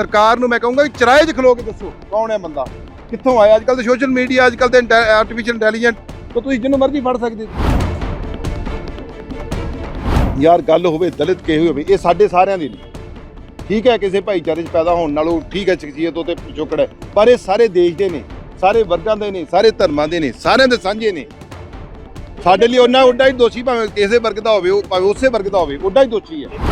ਸਰਕਾਰ ਨੂੰ ਮੈਂ ਕਹੂੰਗਾ ਕਿ ਚਰਾਏ 'ਚ ਖਲੋ ਕੇ ਦੱਸੋ ਕੌਣ ਹੈ ਬੰਦਾ, ਕਿੱਥੋਂ ਆਇਆ? ਅੱਜ ਕੱਲ ਤੇ ਸੋਸ਼ਲ ਮੀਡੀਆ ਅੱਜ ਕੱਲ ਤੇ ਆਰਟੀਫੀਸ਼ੀਅਲ ਇੰਟੈਲੀਜੈਂਟ ਤਾਂ ਤੁਸੀਂ ਜਿਹਨੂੰ ਮਰਜ਼ੀ ਫੜ ਸਕਦੇ ਯਾਰ ਗੱਲ ਹੋਵੇ ਦਲਿਤ ਕਹੇ ਹੋਵੇ, ਇਹ ਸਾਡੇ ਸਾਰਿਆਂ ਦੀ ਨਹੀਂ। ਠੀਕ ਹੈ, ਕਿਸੇ ਭਾਈਚਾਰੇ 'ਚ ਪੈਦਾ ਹੋਣ ਨਾਲੋਂ ਠੀਕ ਹੈ, ਸ਼ਖਸੀਅਤ ਉਹ ਤੇ ਪਿਛੋਕੜ ਹੈ। ਪਰ ਇਹ ਸਾਰੇ ਦੇਸ਼ ਦੇ ਨੇ, ਸਾਰੇ ਵਰਗਾਂ ਦੇ ਨੇ, ਸਾਰੇ ਧਰਮਾਂ ਦੇ ਨੇ, ਸਾਰਿਆਂ ਦੇ ਸਾਂਝੇ ਨੇ। ਸਾਡੇ ਲਈ ਉਹਨਾਂ ਉੱਡਾ ਹੀ ਦੋਸ਼ੀ ਭਾਵੇਂ ਕਿਸੇ ਵਰਗ ਦਾ ਹੋਵੇ, ਉਹ ਭਾਵੇਂ ਉਸੇ ਵਰਗ ਦਾ ਹੋਵੇ ਉੱਡਾ ਹੀ ਦੋਸ਼ੀ ਹੈ।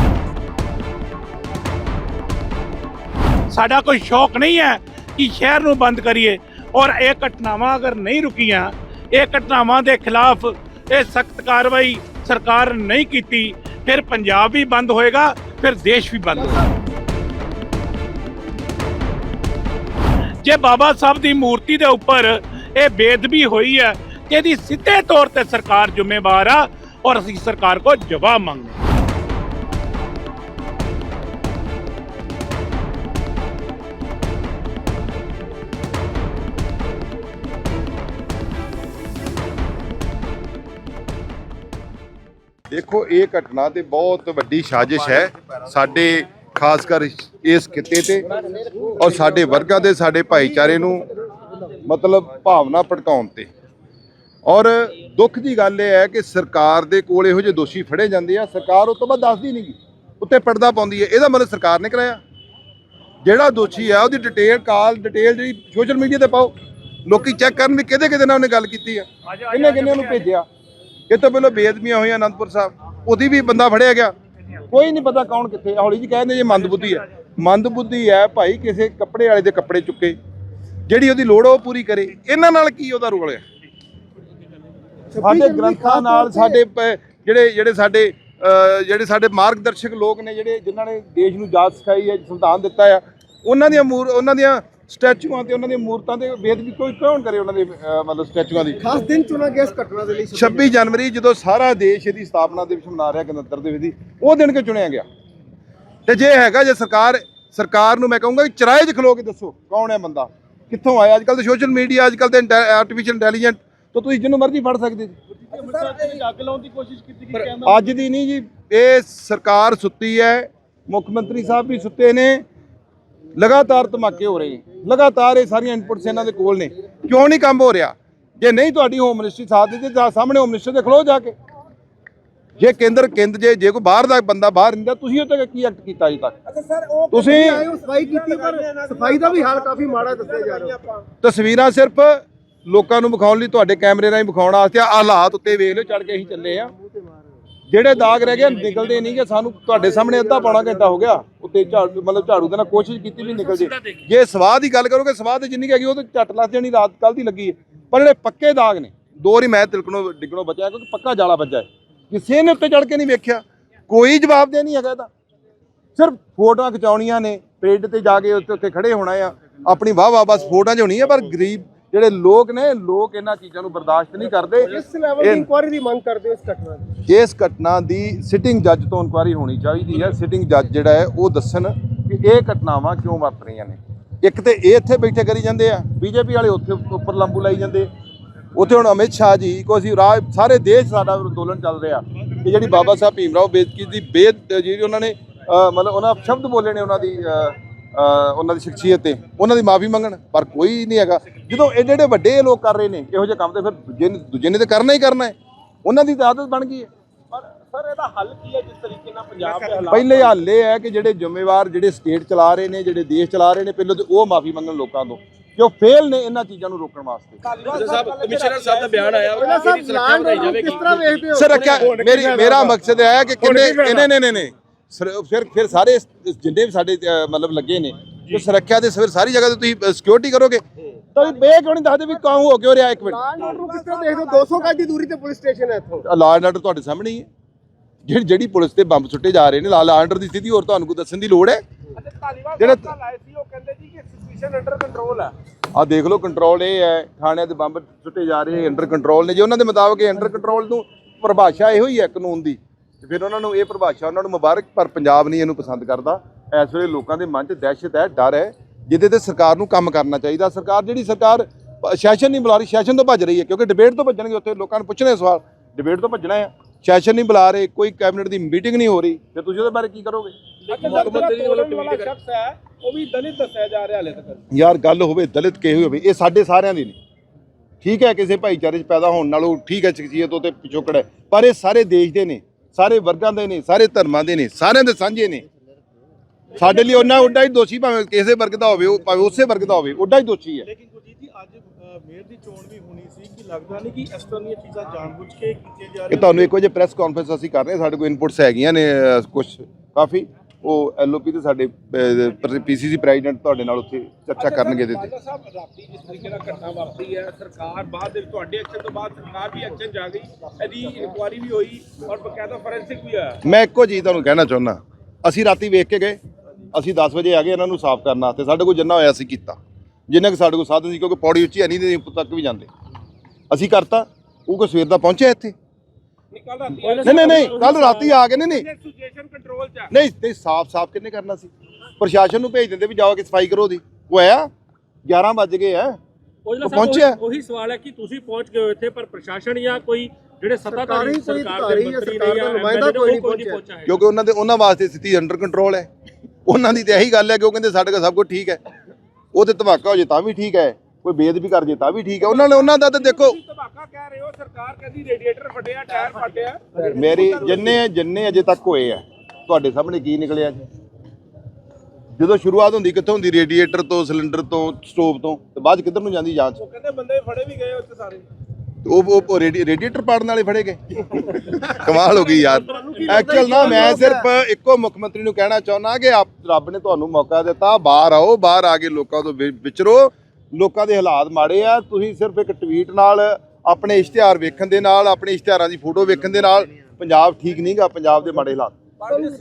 ਸਾਡਾ ਕੋਈ ਸ਼ੌਕ ਨਹੀਂ ਹੈ ਕਿ ਸ਼ਹਿਰ ਨੂੰ ਬੰਦ ਕਰੀਏ। ਔਰ ਇਹ ਘਟਨਾਵਾਂ ਅਗਰ ਨਹੀਂ ਰੁਕੀਆਂ, ਇਹ ਘਟਨਾਵਾਂ ਦੇ ਖਿਲਾਫ ਇਹ ਸਖਤ ਕਾਰਵਾਈ ਸਰਕਾਰ ਨਹੀਂ ਕੀਤੀ, ਫਿਰ ਪੰਜਾਬ ਵੀ ਬੰਦ ਹੋਏਗਾ, ਫਿਰ ਦੇਸ਼ ਵੀ ਬੰਦ ਹੋਏਗਾ। ਜੇ ਬਾਬਾ ਸਾਹਿਬ ਦੀ ਮੂਰਤੀ ਦੇ ਉੱਪਰ ਇਹ ਬੇਦਬੀ ਹੋਈ ਹੈ, ਤੇ ਇਹਦੀ ਸਿੱਧੇ ਤੌਰ ਤੇ ਸਰਕਾਰ ਜ਼ਿੰਮੇਵਾਰ ਆ, ਔਰ ਅਸੀਂ ਸਰਕਾਰ ਕੋ ਜਵਾਬ ਮੰਗਦੇ ਦੇਖੋ, ਇਹ ਘਟਨਾ ਤੇ ਬਹੁਤ ਵੱਡੀ ਸਾਜ਼ਿਸ਼ ਹੈ ਸਾਡੇ ਖਾਸ ਕਰ ਇਸ ਖਿੱਤੇ ਤੇ ਔਰ ਸਾਡੇ ਵਰਗਾਂ ਦੇ, ਸਾਡੇ ਭਾਈਚਾਰੇ ਨੂੰ ਮਤਲਬ ਭਾਵਨਾ ਭੜਕਾਉਣ ਤੇ। ਔਰ ਦੁੱਖ ਦੀ ਗੱਲ ਇਹ ਹੈ ਕਿ ਸਰਕਾਰ ਦੇ ਕੋਲ ਇਹੋ ਜਿਹੇ ਦੋਸ਼ੀ ਫੜੇ ਜਾਂਦੇ ਆ, ਸਰਕਾਰ ਉਹ ਤੋਂ ਬਾਅਦ ਦੱਸਦੀ ਨਹੀਂਗੀ ਉੱਤੇ ਪਰਦਾ ਪਾਉਂਦੀ ਹੈ। ਇਹਦਾ ਮਤਲਬ ਸਰਕਾਰ ਨੇ ਕਰਾਇਆ। ਜਿਹੜਾ ਦੋਸ਼ੀ ਆ, ਉਹਦੀ ਡਿਟੇਲ ਕਾਲ ਡਿਟੇਲ ਜਿਹੜੀ ਸੋਸ਼ਲ ਮੀਡੀਆ ਤੇ ਪਾਓ। ਲੋਕੀ ਚੈੱਕ ਕਰਨ ਵੀ ਕਿਹਦੇ ਕਿਹਦੇ ਨਾਲ ਉਹਨੇ ਗੱਲ ਕੀਤੀ ਆ। ਕਿੰਨੇ ਕਿੰਨੇ ਉਹਨੂੰ ਭੇਜਿਆ। ਇਹ ਤੋਂ ਪਹਿਲਾਂ ਬੇਅਦਬੀਆਂ ਹੋਈਆਂ ਅਨੰਦਪੁਰ ਸਾਹਿਬ ਉਹਦੀ ਵੀ ਬੰਦਾ ਫੜਿਆ ਗਿਆ। ਕੋਈ ਨਹੀਂ ਪਤਾ ਕੌਣ ਕਿੱਥੇ। ਹੌਲੀ ਜੀ ਕਹਿੰਦੇ ਜੇ ਮੰਦਬੁੱਧੀ ਹੈ। ਮੰਦਬੁੱਧੀ ਹੈ ਭਾਈ ਕਿਸੇ ਕੱਪੜੇ ਵਾਲੇ ਦੇ ਕੱਪੜੇ ਚੁੱਕੇ। ਜਿਹੜੀ ਉਹਦੀ ਲੋੜ ਉਹ ਪੂਰੀ ਕਰੇ। ਇਹਨਾਂ ਨਾਲ ਕੀ ਉਹਦਾ ਰੋਲ ਹੈ? ਸਾਡੇ ਗ੍ਰੰਥਾਂ ਨਾਲ ਸਾਡੇ ਜਿਹੜੇ ਜਿਹੜੇ ਸਾਡੇ ਜਿਹੜੇ ਸਾਡੇ ਮਾਰਗਦਰਸ਼ਕ ਲੋਕ ਨੇ ਜਿਹੜੇ ਜਿਨ੍ਹਾਂ ਨੇ ਦੇਸ਼ ਨੂੰ ਜਾਚ ਸਿਖਾਈ ਹੈ ਸੰਵਿਧਾਨ ਦਿੱਤਾ ਆ ਉਹਨਾਂ ਦੀਆਂ ਉਹਨਾਂ ਦੀਆਂ ਸਟੈਚੂਆਂ ਤੇ ਉਹਨਾਂ ਦੀਆਂ ਮੂਰਤਾਂ ਤੇ ਬੇਦਬੀ ਕੋਈ ਕੌਣ ਕਰੇ ਉਹਨਾਂ ਦੇ ਅਹ, ਮਤਲਬ ਸਟੈਚੂਆਂ ਦੀ? ਖਾਸ ਦਿਨ ਚੁਣਾ ਗਿਆ ਇਸ ਘਟਨਾ ਦੇ ਲਈ 26 ਜਨਵਰੀ ਜਦੋਂ ਸਾਰਾ ਦੇਸ਼ ਇਹਦੀ ਸਥਾਪਨਾ ਦਿਵਸ ਮਨਾ ਰਿਹਾ ਗਣਤੰਤਰ ਦਿਵਸ ਦੀ ਉਹ ਦਿਨ ਕਿ ਚੁਣਿਆ ਗਿਆ? ਤੇ ਜੇ ਹੈਗਾ ਜੇ ਸਰਕਾਰ ਸਰਕਾਰ ਨੂੰ ਮੈਂ ਕਹੂੰਗਾ ਕਿ ਚਰਾਏ 'ਚ ਖਲੋ ਕੇ ਦੱਸੋ ਕੌਣ ਹੈ ਬੰਦਾ? ਕਿੱਥੋਂ ਆਇਆ? ਅੱਜ ਕੱਲ ਤੇ ਸੋਸ਼ਲ ਮੀਡੀਆ ਅੱਜ ਕੱਲ ਤੇ ਆਰਟੀਫੀਸ਼ੀਅਲ ਇੰਟੈਲੀਜੈਂਟ ਤਾਂ ਤੁਸੀਂ ਜਿਹਨੂੰ ਮਰਜ਼ੀ ਫੜ ਸਕਦੇ ਜੀ। ਅੱਜ ਦੀ ਨਹੀਂ ਜੀ ਇਹ ਸਰਕਾਰ ਸੁੱਤੀ ਹੈ ਮੁੱਖ ਮੰਤਰੀ ਸਾਹਿਬ ਵੀ ਸੁੱਤੇ ਨੇ ਲਗਾਤਾਰ ਧਮਾਕੇ ਹੋ ਰਹੇ ਨੇ। ਲਗਾਤਾਰ ਇਹ ਸਾਰੀਆਂ ਇਨਪੁਟਸ ਇਹਨਾਂ ਦੇ ਕੋਲ ਨੇ। ਕਿਉਂ ਨਹੀਂ ਕੰਮ ਹੋ ਰਿਹਾ? ਜੇ ਨਹੀਂ ਤੁਹਾਡੀ ਹੋਮ ਮਿਨਿਸਟਰੀ ਸਾਥ ਦਿੰਦੀ ਤਾਂ ਸਾਹਮਣੇ ਹੋਮ ਮਿਨਿਸਟਰ ਦੇ ਖਲੋ ਜਾ ਕੇ। ਜੇ ਕੇਂਦਰ ਕੇਂਦਰ ਜੇ ਜੇ ਕੋਈ ਬਾਹਰ ਦਾ ਬੰਦਾ ਬਾਹਰ ਨਹੀਂ ਦਾ ਤੁਸੀਂ ਉੱਤੇ ਕੀ ਐਕਟ ਕੀਤਾ ਅਜੇ ਤੱਕ? ਅੱਛਾ ਸਰ ਉਹ ਤੁਸੀਂ- ਸਫ਼ਾਈ ਕੀਤੀ ਪਰ ਸਫ਼ਾਈ ਦਾ ਵੀ ਹਾਲ ਕਾਫੀ ਮਾੜਾ ਦੱਸਿਆ ਜਾ ਰਿਹਾ। ਤਸਵੀਰਾਂ ਸਿਰਫ ਲੋਕਾਂ ਨੂੰ ਵਿਖਾਉਣ ਲਈ ਤੁਹਾਡੇ ਕੈਮਰੇ ਰਾਹੀਂ ਵਿਖਾਉਣ ਵਾਸਤੇ ਹਾਲਾਤ ਉੱਤੇ ਵੇਖ ਲਓ ਚੜ ਕੇ ਅਸੀਂ ਚੱਲੇ ਆ ਜਿਹੜੇ ਦਾਗ ਰਹਿ ਗਏ ਨਿਕਲਦੇ ਨਹੀਂ ਕਿ ਸਾਨੂੰ ਤੁਹਾਡੇ ਸਾਹਮਣੇ ਅੱਧਾ ਪੌਣਾ ਘੰਟਾ ਹੋ ਗਿਆ ਉੱਤੇ ਝਾੜੂ ਮਤਲਬ ਝਾੜੂ ਦੇ ਨਾਲ ਕੋਸ਼ਿਸ਼ ਕੀਤੀ ਵੀ ਨਿਕਲ ਜੇ। ਜੇ ਸਵਾਦ ਦੀ ਗੱਲ ਕਰੋਗੇ ਸਵਾਦ ਜਿੰਨੀ ਹੈਗੀ ਉਹ ਤੇ ਝੱਟ ਲੱਗ ਜਾਣੀ ਰਾਤ ਕੱਲ ਦੀ ਲੱਗੀ ਹੈ ਪਰ ਜਿਹੜੇ ਪੱਕੇ ਦਾਗ ਨੇ ਦੋ ਵਾਰੀ ਮੈਂ ਤਿਲਕਣੋਂ ਡਿੱਗਣੋਂ ਬਚਿਆ ਕਿਉਂਕਿ ਪੱਕਾ ਜਾਲਾ ਵੱਜਾ ਹੈ ਕਿਸੇ ਨੇ ਉੱਤੇ ਚੜ ਕੇ ਨਹੀਂ ਵੇਖਿਆ। ਕੋਈ ਜਵਾਬ ਦੇ ਨਹੀਂ ਹੈਗਾ ਇਹਦਾ। ਸਿਰਫ ਫੋਟੋਆਂ ਖਿਚਾਉਣੀਆਂ ਨੇ ਪੇਜ ਤੇ ਜਾ ਕੇ ਉੱਤੇ ਉੱਤੇ ਖੜੇ ਹੋਣਾ ਆ। ਆਪਣੀ ਵਾਹ ਵਾਹ ਬਸ ਫੋਟੋਆਂ 'ਚ ਹੋਣੀ ਆ ਪਰ ਗਰੀਬ ਜਿਹੜੇ ਲੋਕ ਨੇ ਲੋਕ ਇਹਨਾਂ ਚੀਜ਼ਾਂ ਨੂੰ ਬਰਦਾਸ਼ਤ ਨਹੀਂ ਕਰਦੇ। ਇਸ ਲੈਵਲ ਦੀ ਇਨਕੁਆਇਰੀ ਦੀ ਮੰਗ ਕਰਦੇ ਹੋ ਇਸ ਘਟਨਾ ਦੀ? ਇਸ ਘਟਨਾ ਦੀ ਸਿਟਿੰਗ ਜੱਜ ਤੋਂ ਇਨਕੁਆਇਰੀ ਹੋਣੀ ਚਾਹੀਦੀ ਹੈ। ਸਿਟਿੰਗ ਜੱਜ ਜਿਹੜਾ ਹੈ ਉਹ ਦੱਸਣ ਕਿ ਇਹ ਘਟਨਾਵਾਂ ਕਿਉਂ ਵਾਪਰੀਆਂ ਨੇ। ਇੱਕ ਤੇ ਇਹ ਇੱਥੇ ਬੈਠੇ ਕਰੀ ਜਾਂਦੇ ਆ ਬੀਜੇਪੀ ਵਾਲੇ ਉੱਥੇ ਉੱਪਰ ਲੰਬੂ ਲਾਈ ਜਾਂਦੇ। ਉੱਥੇ ਹੁਣ ਅਮਿਤ ਸ਼ਾਹ ਜੀ ਕੋ ਅਸੀਂ ਰਾਜ ਸਾਰੇ ਦੇਸ਼ ਸਾਡਾ ਅੰਦੋਲਨ ਚੱਲ ਰਿਹਾ। ਕਿ ਜਿਹੜੀ ਬਾਬਾ ਸਾਹਿਬ ਭੀਮਰਾਓ ਬੇਦਕੀ ਦੀ ਬੇਦ ਜਿਹੜੀ ਉਹਨਾਂ ਨੇ ਮਤਲਬ ਉਹਨਾਂ ਸ਼ਬਦ ਬੋਲੇ ਨੇ ਉਹਨਾਂ ਦੀ ਉਹਨਾਂ ਦੀ ਸ਼ਖਸੀਅਤ ਤੇ ਉਹਨਾਂ ਦੀ ਮਾਫੀ ਮੰਗਣ ਪਰ ਕੋਈ ਨਹੀਂ ਹੈਗਾ। ਜਦੋਂ ਇਹ ਜਿਹੜੇ ਵੱਡੇ ਲੋਕ ਕਰ ਰਹੇ ਨੇ ਇਹੋ ਜਿਹੇ ਕੰਮ ਤੇ ਫਿਰ ਦੂਜੇ ਨੇ ਦੂਜੇ ਨੇ ਤੇ ਕਰਨਾ ਹੀ ਕਰਨਾ ਹੈ। ਉਹਨਾਂ ਦੀ ਤਾਂ ਆਦਤ ਬਣ ਗਈ ਹੈ। ਪਰ ਸਰ ਇਹਦਾ ਹੱਲ ਕੀ ਹੈ? ਜਿਸ ਤਰੀਕੇ ਨਾਲ ਪੰਜਾਬ ਦੇ ਹਾਲਾਤ ਪਹਿਲੇ ਹੱਲ ਇਹ ਹੈ ਕਿ ਜਿਹੜੇ ਜ਼ਿੰਮੇਵਾਰ ਜਿਹੜੇ ਸਟੇਟ ਚਲਾ ਰਹੇ ਨੇ ਜਿਹੜੇ ਦੇਸ਼ ਚਲਾ ਰਹੇ ਨੇ ਪਹਿਲਾਂ ਤੇ ਉਹ ਮਾਫੀ ਮੰਗਣ ਲੋਕਾਂ ਤੋਂ। ਕਿ ਉਹ ਫੇਲ ਨੇ ਇਹਨਾਂ ਚੀਜ਼ਾਂ ਨੂੰ ਰੋਕਣ ਵਾਸਤੇ। ਸਾਹਿਬ ਕਮਿਸ਼ਨਰ ਸਾਹਿਬ ਦਾ ਬਿਆਨ ਆਇਆ ਸਰ ਰੱਖਿਆ ਮੇਰੀ ਮੇਰਾ ਮਕਸਦ ਹੈ ਕਿ ਕਿੰਨੇ ਇਹਨੇ ਨੇ ਨੇ ਫਿਰ ਫਿਰ ਸਾਰੇ ਜਿੰਨੇ ਵੀ ਸਾਡੇ ਮਤਲਬ ਲੱਗੇ ਨੇ ਤੇ ਸੁਰੱਖਿਆ ਦੇ ਫਿਰ ਸਾਰੀ ਜਗ੍ਹਾ ਤੇ ਤੁਸੀਂ ਸਿਕਿਉਰਿਟੀ ਕਰੋਗੇ? ਤਾਂ ਇਹ ਬੇ ਕਿਉਂ ਨਹੀਂ ਦੱਸਦੇ ਵੀ ਕਾਹੂ ਹੋ ਕਿਉਂ ਰਿਹਾ ਇੱਕ ਮਿੰਟ? ਲਾਂਡ ਆਰਡਰ ਨੂੰ ਕਿਸ ਤਰ੍ਹਾਂ ਦੇਖਦੇ ਹੋ? 200 ਗਜ ਦੀ ਦੂਰੀ ਤੇ ਪੁਲਿਸ ਸਟੇਸ਼ਨ ਹੈ ਇੱਥੋਂ? ਲਾਅ ਐਂਡ ਆਰਡਰ ਤੁਹਾਡੇ ਸਾਹਮਣੇ ਹੀ ਹੈ। ਜਿਹੜੀ ਜਿਹੜੀ ਪੁਲਿਸ ਤੇ ਬੰਬ ਸੁੱਟੇ ਜਾ ਰਹੇ ਨੇ ਲਾਅ ਆਰਡਰ ਦੀ ਸਥਿਤੀ ਹੋਰ ਤੁਹਾਨੂੰ ਕੋਈ ਦੱਸਣ ਦੀ ਲੋੜ ਹੈ? ਜਿਹੜਾ ਲਾਏ ਸੀ ਉਹ ਕਹਿੰਦੇ ਜੀ ਕਿ ਸਿਚੁਏਸ਼ਨ ਅੰਡਰ ਕੰਟਰੋਲ ਹੈ। ਆ ਦੇਖ ਲਓ ਕੰਟਰੋਲ ਇਹ ਹੈ ਥਾਣਿਆਂ ਦੇ ਬੰਬ ਸੁੱਟੇ ਜਾ ਰਹੇ ਅੰਡਰ ਕੰਟਰੋਲ ਨੇ। ਜੇ ਉਹਨਾਂ ਦੇ ਮੁਤਾਬਕ ਇਹ ਅੰਡਰ ਕੰਟਰੋਲ ਨੂੰ ਪਰਿਭਾਸ਼ਾ ਇਹੋ ਹੀ ਹੈ ਕਾਨੂੰਨ ਦੀ। ਤੇ ਫਿਰ ਉਹਨਾਂ ਨੂੰ ਇਹ ਪਰਿਭਾਸ਼ਾ ਉਹਨਾਂ ਨੂੰ ਮੁਬਾਰਕ ਪਰ ਪੰਜਾਬ ਨਹੀਂ ਇਹਨੂੰ ਪਸੰਦ ਕਰਦਾ। ਇਸ ਵੇਲੇ ਲੋਕਾਂ ਦੇ ਮਨ 'ਚ ਦਹਿਸ਼ਤ ਹੈ ਡਰ ਹੈ ਜਿਹਦੇ ਤੇ ਸਰਕਾਰ ਨੂੰ ਕੰਮ ਕਰਨਾ ਚਾਹੀਦਾ। ਸਰਕਾਰ ਜਿਹੜੀ ਸਰਕਾਰ ਸੈਸ਼ਨ ਨਹੀਂ ਬੁਲਾ ਰਹੀ ਸੈਸ਼ਨ ਤੋਂ ਭੱਜ ਰਹੀ ਹੈ ਕਿਉਂਕਿ ਡਿਬੇਟ ਤੋਂ ਭੱਜਣਗੇ ਉੱਥੇ ਲੋਕਾਂ ਨੂੰ ਪੁੱਛਣੇ ਸਵਾਲ ਡਿਬੇਟ ਤੋਂ ਭੱਜਣਾ ਹੈ ਸੈਸ਼ਨ ਨਹੀਂ ਬੁਲਾ ਰਹੇ ਕੋਈ ਕੈਬਨਿਟ ਦੀ ਮੀਟਿੰਗ ਨਹੀਂ ਹੋ ਰਹੀ ਤੇ ਤੁਸੀਂ ਉਹਦੇ ਬਾਰੇ ਕੀ ਕਰੋਗੇ? ਮੁੱਖ ਮੰਤਰੀ ਵੱਲੋਂ ਵਾਲਾ ਟਵੀਟ ਕਰ ਸ਼ਖਸ ਹੈ ਉਹ ਵੀ ਦਲਿਤ ਦੱਸਿਆ ਜਾ ਰਿਹਾ ਹਲੇ ਤੱਕ। ਯਾਰ ਗੱਲ ਹੋਵੇ ਦਲਿਤ ਕਿਹੋ ਹੋਵੇ ਇਹ ਸਾਡੇ ਸਾਰਿਆਂ ਦੀ ਨਹੀਂ। ਠੀਕ ਹੈ ਕਿਸੇ ਭਾਈਚਾਰੇ 'ਚ ਪੈਦਾ ਹੋਣ ਨਾਲੋਂ ਠੀਕ ਹੈ ਸ਼ਖਸੀਅਤ ਉਹ ਤੇ ਪਿਛੋਕੜ ਹੈ ਪਰ ਇਹ ਸਾਰੇ ਦੇਸ਼ ਦੇ ਨੇ। ਸਾਰੇ ਵਰਗਾਂ ਦੇ ਨੇ ਸਾਰੇ ਧਰਮਾਂ ਦੇ ਨੇ ਸਾਰਿਆਂ ਦੇ ਸਾਂਝੇ ਨੇ। ਸਾਡੇ ਲਈ ਉਹਨਾਂ ਉੱਡਾ ਹੀ ਦੋਸ਼ੀ ਭਾਵੇਂ ਕਿਸੇ ਵਰਗ ਦਾ ਹੋਵੇ ਉਹ ਭਾਵੇਂ ਉਸੇ ਵਰਗ ਦਾ ਹੋਵੇ ਉੱਡਾ ਹੀ ਦੋਸ਼ੀ ਹੈ। ਲੇਕਿਨ ਗੁਰਜੀਤ ਜੀ ਅੱਜ ਮੇਅਰ ਦੀ ਚੋਣ ਵੀ ਹੋਣੀ ਸੀ ਕਿ ਲੱਗਦਾ ਨਹੀਂ ਕਿ ਇਸ ਤਰ੍ਹਾਂ ਦੀਆਂ ਚੀਜ਼ਾਂ ਜਾਣਬੁੱਝ ਕੇ ਕੀਤੀਆਂ ਜਾ ਇਹ ਰਹੀਆਂ ਤੁਹਾਨੂੰ ਇੱਕ ਪ੍ਰੈਸ ਕਾਨਫਰੰਸ ਅਸੀਂ ਕਰ ਰਹੇ ਸਾਡੇ ਕੋਲ ਇਨਪੁਟਸ ਹੈਗੀਆਂ ਨੇ ਕੁਝ ਕਾਫੀ। ਉਹ ਐਲਓਪੀ ਤੇ ਸਾਡੇ ਪੀਸੀਸੀ ਪ੍ਰੈਜ਼ੀਡੈਂਟ ਤੁਹਾਡੇ ਨਾਲ ਉੱਥੇ ਚਰਚਾ ਕਰਨਗੇ ਇਹਦੇ ਤੇ। ਬਾਜਵਾ ਸਾਹਿਬ ਰਾਤੀ ਜਿਸ ਤਰੀਕੇ ਨਾਲ ਘਟਨਾ ਵਾਪਰੀ ਹੈ ਸਰਕਾਰ ਬਾਅਦ ਦੇ ਤੁਹਾਡੇ ਐਕਸ਼ਨ ਤੋਂ ਬਾਅਦ ਸਰਕਾਰ ਵੀ ਐਕਸ਼ਨ ਜਾ ਗਈ ਇਹਦੀ ਇਨਕੁਆਰੀ ਵੀ ਹੋਈ ਔਰ ਬਕਾਇਦਾ ਫੋਰੈਂਸਿਕ ਵੀ ਹੋਇਆ ਮੈਂ ਇੱਕੋ ਚੀਜ਼ ਤੁਹਾਨੂੰ ਕਹਿਣਾ ਚਾਹੁੰਦਾ ਅਸੀਂ ਰਾਤੀ ਵੇਖ ਕੇ ਗਏ ਅਸੀਂ 10 ਵਜੇ ਆ ਗਏ ਇਹਨਾਂ ਨੂੰ ਸਾਫ਼ ਕਰਨ ਵਾਸਤੇ ਸਾਡੇ ਕੋਲ ਜਿੰਨਾ ਹੋਇਆ ਅਸੀਂ ਕੀਤਾ। ਜਿੰਨਾ ਕਿ ਸਾਡੇ ਕੋਲ ਸਾਧਨ ਸੀ ਕਿਉਂਕਿ ਪੌੜੀ ਉੱਚੀ ਤੇ ਉੱਪਰ ਤੱਕ ਵੀ ਜਾਂਦੇ। ਅਸੀਂ ਕਰਤਾ ਉਹ ਕੋ ਸਵੇਰ ਦਾ ਪਹੁੰਚਿਆ ਇੱਥੇ? ਨਹੀਂ ਨਹੀਂ ਨਹੀਂ ਕੱਲ ਰਾਤੀ ਆ ਗਏ ਨੇ ਨਹੀਂ। ਸਿਚੁਏਸ਼ਨ ਕੰਟਰੋਲ ਚ ਨਹੀਂ ਤੇ ਸਾਫ਼ ਸਾਫ਼ ਕਿੰਨੇ ਕਰਨਾ ਸੀ? ਪ੍ਰਸ਼ਾਸਨ ਨੂੰ ਭੇਜ ਦਿੰਦੇ ਵੀ ਜਾਓ ਕਿ ਸਫ਼ਾਈ ਕਰੋ ਦੀ ਉਹ ਆਇਆ? 11 ਵੱਜ ਗਏ ਆ। ਉਹ ਪਹੁੰਚਿਆ? ਉਹੀ- ਸਵਾਲ ਹੈ ਕਿ ਤੁਸੀਂ ਪਹੁੰਚ ਗਏ ਹੋ ਇੱਥੇ ਪਰ ਪ੍ਰਸ਼ਾਸਨ ਜਾਂ ਕੋਈ ਜਿਹੜੇ ਸੱਤਾਧਾਰੀ ਸਰਕਾਰ ਦੇ ਮੰਤਰੀ ਜਾਂ ਨੁਮਾਇੰਦਾ ਕੋਈ ਉਹ ਨਹੀਂ ਕੋਈ ਨਹੀਂ ਪਹੁੰਚਿਆ। ਕਿਉਂਕਿ ਉਹਨਾਂ ਦੇ ਉਹਨਾਂ ਵਾਸਤੇ ਸਥਿਤੀ ਅੰਡਰ ਕੰਟਰੋਲ ਹੈ। ਉਹਨਾਂ ਦੀ ਤਾਂ ਇਹੀ ਗੱਲ ਹੈ ਕਿ ਉਹ ਕਹਿੰਦੇ ਸਾਡੇ ਕੋਲ ਸਭ ਕੁਝ ਠੀਕ ਹੈ। ਉਹ ਤੇ ਧਮਾਕਾ ਹੋ ਜੇ ਤਾਂ ਵੀ ਠੀਕ ਹੈ। ਕੋਈ ਬੇਅਦਬੀ ਕਰ ਜੇ ਤਾਂ ਵੀ ਠੀਕ ਹੈ। ਉਹਨਾਂ ਨੇ ਉਹਨਾਂ ਦਾ ਤਾਂ ਦੇਖੋ ਸਰਕਾਰ ਕਹਿੰਦੀ ਰੇਡੀਏਟਰ ਫਟਿਆ ਟਾਇਰ ਫਟਿਆ ਮੇਰੀ ਜਿੰਨੇ ਜਿੰਨੇ ਅਜੇ ਤੱਕ ਹੋਏ ਆ ਤੁਹਾਡੇ ਸਾਹਮਣੇ ਕੀ ਨਿਕਲਿਆ ਜੀ? ਜਦੋਂ ਸ਼ੁਰੂਆਤ ਹੁੰਦੀ ਕਿੱਥੋਂ ਹੁੰਦੀ? ਰੇਡੀਏਟਰ ਤੋਂ ਸਿਲੰਡਰ ਤੋਂ ਸਟੋਵ ਤੋਂ ਤੇ ਬਾਅਦ ਕਿੱਧਰ ਨੂੰ ਜਾਂਦੀ ਜਾਂਚ? ਉਹ ਕਹਿੰਦੇ ਬੰਦੇ ਫੜੇ ਵੀ ਗਏ ਉੱਥੇ ਸਾਰੇ। ਉਹ ਉਹ- ਉਹ ਰੇਡੀ- ਰੇਡੀਏਟਰ ਪਾੜਨ ਵਾਲੇ ਫੜੇ ਗਏ। ਕਮਾਲ ਹੋ ਗਈ ਯਾਰ। ਐਕਚੁਅਲ ਨਾ ਮੈਂ ਸਿਰਫ ਇੱਕੋ ਮੁੱਖ ਮੰਤਰੀ ਨੂੰ ਕਹਿਣਾ ਚਾਹੁੰਦਾ ਕਿ ਆਪ ਰੱਬ ਨੇ ਤੁਹਾਨੂੰ ਮੌਕਾ ਦਿੱਤਾ ਬਾਹਰ ਆਓ ਬਾਹਰ ਆ ਕੇ ਲੋਕਾਂ ਤੋਂ ਵਿਚਰੋ। ਲੋਕਾਂ ਦੇ ਹਾਲਾਤ ਮਾੜੇ ਆ। ਤੁਸੀਂ ਸਿਰਫ ਇੱਕ ਟਵੀਟ ਨਾਲ ਆਪਣੇ ਇਸ਼ਤਿਹਾਰ ਵੇਖਣ ਦੇ ਨਾਲ ਆਪਣੇ ਇਸ਼ਤਿਹਾਰਾਂ ਦੀ ਫੋਟੋ ਵੇਖਣ ਦੇ ਨਾਲ ਪੰਜਾਬ ਠੀਕ ਨਹੀਂਗਾ ਪੰਜਾਬ ਦੇ ਮਾੜੇ ਹਾਲਾਤ।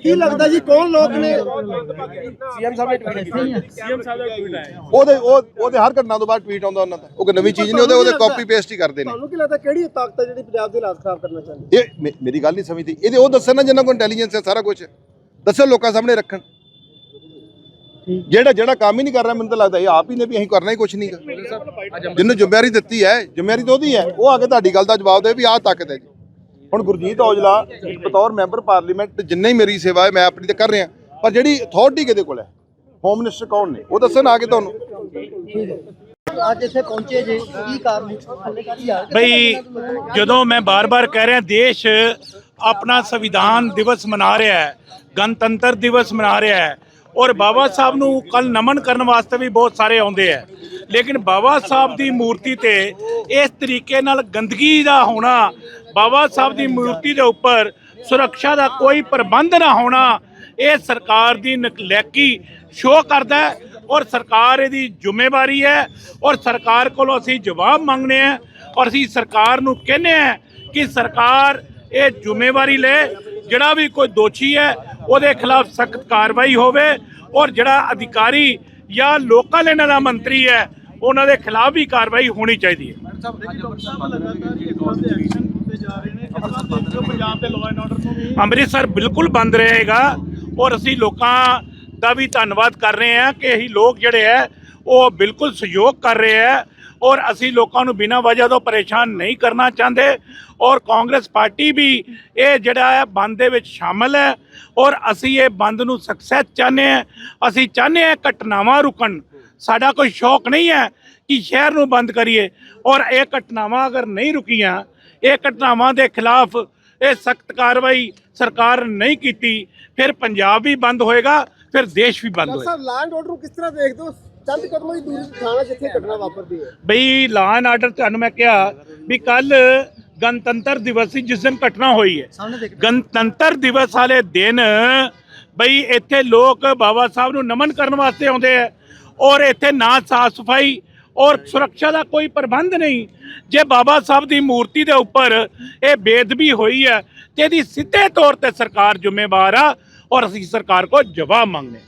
ਕੀ ਲੱਗਦਾ ਜੀ ਕੌਣ ਲੋਕ ਨੇ? ਸੀਐਮ ਸਾਹਿਬ ਨੇ ਟਵੀਟ ਕੀਤਾ। ਸੀਐਮ ਸਾਹਿਬ ਦਾ ਟਵੀਟ ਆਇਆ। ਉਹਦੇ ਉਹ ਉਹਦੇ ਹਰ ਘਟਨਾ ਤੋਂ ਬਾਅਦ ਟਵੀਟ ਆਉਂਦਾ ਉਹਨਾਂ ਦਾ। ਉਹ ਕੋਈ ਨਵੀਂ ਚੀਜ਼ ਨਹੀਂ ਉਹਦੇ ਉਹਦੇ ਕਾਪੀ ਪੇਸਟ ਹੀ ਕਰਦੇ ਨੇ। ਤੁਹਾਨੂੰ ਕੀ ਲੱਗਦਾ ਕਿਹੜੀ ਤਾਕਤ ਹੈ ਜਿਹੜੀ ਪੰਜਾਬ ਦੇ ਹਾਲਾਤ ਖਰਾਬ ਕਰਨਾ ਚਾਹੁੰਦੀ? ਇਹ ਮੇਰੀ ਗੱਲ ਨਹੀਂ ਸਮਝਦੀ। ਇਹਦੇ ਉਹ ਦੱਸਣ ਨਾ ਜਿੰਨਾਂ ਕੋਲ ਇੰਟੈਲੀਜੈਂਸ ਹੈ ਸਾਰਾ ਕੁਝ ਦੱਸੋ ਲੋਕਾਂ ਸਾਹਮਣੇ ਰੱਖਣ। ਜਿਹੜਾ ਜਿਹੜਾ ਕੰਮ ਹੀ ਨਹੀਂ ਕਰ ਰਿਹਾ ਮੈਨੂੰ ਤਾਂ ਲੱਗਦਾ ਇਹ ਆਪ ਹੀ ਨੇ ਵੀ ਅਸੀਂ ਕਰਨਾ ਹੀ ਕੁਝ ਨਹੀਂਗਾ ਜਿਹਨੂੰ ਜ਼ਿੰਮੇਵਾਰੀ ਦਿੱਤੀ ਹੈ ਜ਼ਿੰਮੇਵਾਰੀ ਤਾਂ ਉਹਦੀ ਹੈ ਉਹ ਆ ਕੇ ਤੁਹਾਡੀ ਗੱਲ ਦਾ ਜਵਾਬ ਦੇ ਵੀ ਆਹ ਤਾਕਤ ਹੈ ਜੀ ਹੁਣ ਗੁਰਜੀਤ ਔਜਲਾ ਬਤੌਰ ਮੈਂਬਰ ਪਾਰਲੀਮੈਂਟ ਜਿੰਨੇ ਹੀ ਮੇਰੀ ਸੇਵਾ ਹੈ ਮੈਂ ਆਪਣੀ ਤੇ ਕਰ ਰਿਹਾ ਪਰ ਜਿਹੜੀ ਅਥਾਰਟੀ ਕਿਹਦੇ ਕੋਲ ਹੈ? ਹੋਮ ਮਿਨਿਸਟਰ ਕੌਣ ਨੇ? ਉਹ ਦੱਸਣ ਆ ਕੇ ਤੁਹਾਨੂੰ। ਅੱਜ ਇੱਥੇ ਪਹੁੰਚੇ ਜੇ ਕੀ ਕਾਰਨ ਥੱਲੇ ਕੀ ਆ ਬਈ ਜਦੋਂ ਮੈਂ ਬਾਰ-ਬਾਰ ਕਹਿ ਰਿਹਾ ਦੇਸ਼ ਆਪਣਾ ਸੰਵਿਧਾਨ ਦਿਵਸ ਮਨਾ ਰਿਹਾ ਹੈ ਗਣਤੰਤਰ ਦਿਵਸ ਮਨਾ ਰਿਹਾ ਹੈ ਔਰ ਬਾਬਾ ਸਾਹਿਬ ਨੂੰ ਕੱਲ ਨਮਨ ਕਰਨ ਵਾਸਤੇ ਵੀ ਬਹੁਤ ਸਾਰੇ ਆਉਂਦੇ ਆ। ਲੇਕਿਨ ਬਾਬਾ ਸਾਹਿਬ ਦੀ ਮੂਰਤੀ ਤੇ ਇਸ ਤਰੀਕੇ ਨਾਲ ਗੰਦਗੀ ਦਾ ਹੋਣਾ, ਬਾਬਾ ਸਾਹਿਬ ਦੀ ਮੂਰਤੀ ਦੇ ਉੱਪਰ ਸੁਰੱਖਿਆ ਦਾ ਕੋਈ ਪ੍ਰਬੰਧ ਨਾ ਹੋਣਾ, ਇਹ ਸਰਕਾਰ ਦੀ ਨਕਲੈਕੀ ਸ਼ੋਅ ਕਰਦਾ ਔਰ ਸਰਕਾਰ ਇਹਦੀ ਜ਼ਿੰਮੇਵਾਰੀ ਹੈ ਔਰ ਸਰਕਾਰ ਕੋਲੋਂ ਅਸੀਂ ਜਵਾਬ ਮੰਗਨੇ ਆ ਔਰ ਅਸੀਂ ਸਰਕਾਰ ਨੂੰ ਕਹਿੰਦੇ ਆ ਕਿ ਸਰਕਾਰ ਇਹ ਜ਼ਿੰਮੇਵਾਰੀ ਲੈ, ਜਿਹੜਾ ਵੀ ਕੋਈ ਦੋਸ਼ੀ ਹੈ ਉਹਦੇ ਖਿਲਾਫ ਸਖਤ ਕਾਰਵਾਈ ਹੋਵੇ ਔਰ ਜਿਹੜਾ ਅਧਿਕਾਰੀ ਜਾਂ ਲੋਕਲ ਇਹਨਾਂ ਦਾ ਮੰਤਰੀ ਹੈ ਉਹਨਾਂ ਦੇ ਖਿਲਾਫ ਵੀ ਕਾਰਵਾਈ ਹੋਣੀ ਚਾਹੀਦੀ ਹੈ। ਅੰਮ੍ਰਿਤਸਰ ਬਿਲਕੁਲ ਬੰਦ ਰਹੇਗਾ ਔਰ ਅਸੀਂ ਲੋਕਾਂ ਦਾ ਵੀ ਧੰਨਵਾਦ ਕਰ ਰਹੇ ਹਾਂ ਕਿ ਇਹ ਲੋਕ ਜਿਹੜੇ ਹੈ ਉਹ ਬਿਲਕੁਲ ਸਹਿਯੋਗ ਕਰ ਰਹੇ ਹੈ ਔਰ ਅਸੀਂ ਲੋਕਾਂ ਨੂੰ ਬਿਨਾਂ ਵਜ੍ਹਾ ਤੋਂ ਪਰੇਸ਼ਾਨ ਨਹੀਂ ਕਰਨਾ ਚਾਹੁੰਦੇ ਔਰ ਕਾਂਗਰਸ ਪਾਰਟੀ ਵੀ ਇਹ ਜਿਹੜਾ ਹੈ ਬੰਦ ਦੇ ਵਿੱਚ ਸ਼ਾਮਲ ਹੈ ਔਰ ਅਸੀਂ ਇਹ ਬੰਦ ਨੂੰ ਸਕਸੈਸ ਚਾਹੁੰਦੇ ਹਾਂ। ਅਸੀਂ ਚਾਹੁੰਦੇ ਹਾਂ ਘਟਨਾਵਾਂ ਰੁਕਣ। ਸਾਡਾ ਕੋਈ ਸ਼ੌਕ ਨਹੀਂ ਹੈ ਕਿ ਸ਼ਹਿਰ ਨੂੰ ਬੰਦ ਕਰੀਏ। ਔਰ ਇਹ ਘਟਨਾਵਾਂ ਅਗਰ ਨਹੀਂ ਰੁਕੀਆਂ ਇਹ ਘਟਨਾਵਾਂ ਦੇ ਖਿਲਾਫ ਇਹ ਸਖਤ ਕਾਰਵਾਈ ਸਰਕਾਰ ਨਹੀਂ ਕੀਤੀ ਫਿਰ ਪੰਜਾਬ ਵੀ ਬੰਦ ਹੋਏਗਾ ਫਿਰ ਦੇਸ਼ ਵੀ ਬੰਦ ਹੋਏਗਾ। ਸਰ ਲੈਂਡ ਆਰਡਰ ਨੂੰ ਕਿਸ ਤਰ੍ਹਾਂ ਦੇਖਦੇ ਹੋ? ਚੰਦ ਕਦਮੋਂ ਹੀ ਦੂਰੀ ਥਾਣਾ ਜਿੱਥੇ ਘਟਨਾ ਵਾਪਰਦੀ ਹੈ। ਬਈ ਲਾਅ ਐਂਡ ਆਰਡਰ ਤੁਹਾਨੂੰ ਮੈਂ ਕਿਹਾ ਵੀ ਕੱਲ ਗਣਤੰਤਰ ਦਿਵਸ ਸੀ ਜਿਸ ਦਿਨ ਘਟਨਾ ਹੋਈ ਹੈ। ਗਣਤੰਤਰ ਦਿਵਸ ਵਾਲੇ ਦਿਨ ਬਈ ਇੱਥੇ ਲੋਕ ਬਾਬਾ ਸਾਹਿਬ ਨੂੰ ਨਮਨ ਕਰਨ ਵਾਸਤੇ ਆਉਂਦੇ ਆ ਔਰ ਇੱਥੇ ਨਾ ਸਾਫ਼ ਸਫ਼ਾਈ ਔਰ ਸੁਰੱਖਿਆ ਦਾ ਕੋਈ ਪ੍ਰਬੰਧ ਨਹੀਂ। ਜੇ ਬਾਬਾ ਸਾਹਿਬ ਦੀ ਮੂਰਤੀ ਦੇ ਉੱਪਰ ਇਹ ਬੇਦਬੀ ਹੋਈ ਹੈ ਤੇ ਇਹਦੀ ਸਿੱਧੇ ਤੌਰ ਤੇ ਸਰਕਾਰ ਜ਼ਿੰਮੇਵਾਰ ਆ ਔਰ ਅਸੀਂ ਸਰਕਾਰ ਕੋ ਜਵਾਬ ਮੰਗਨੇ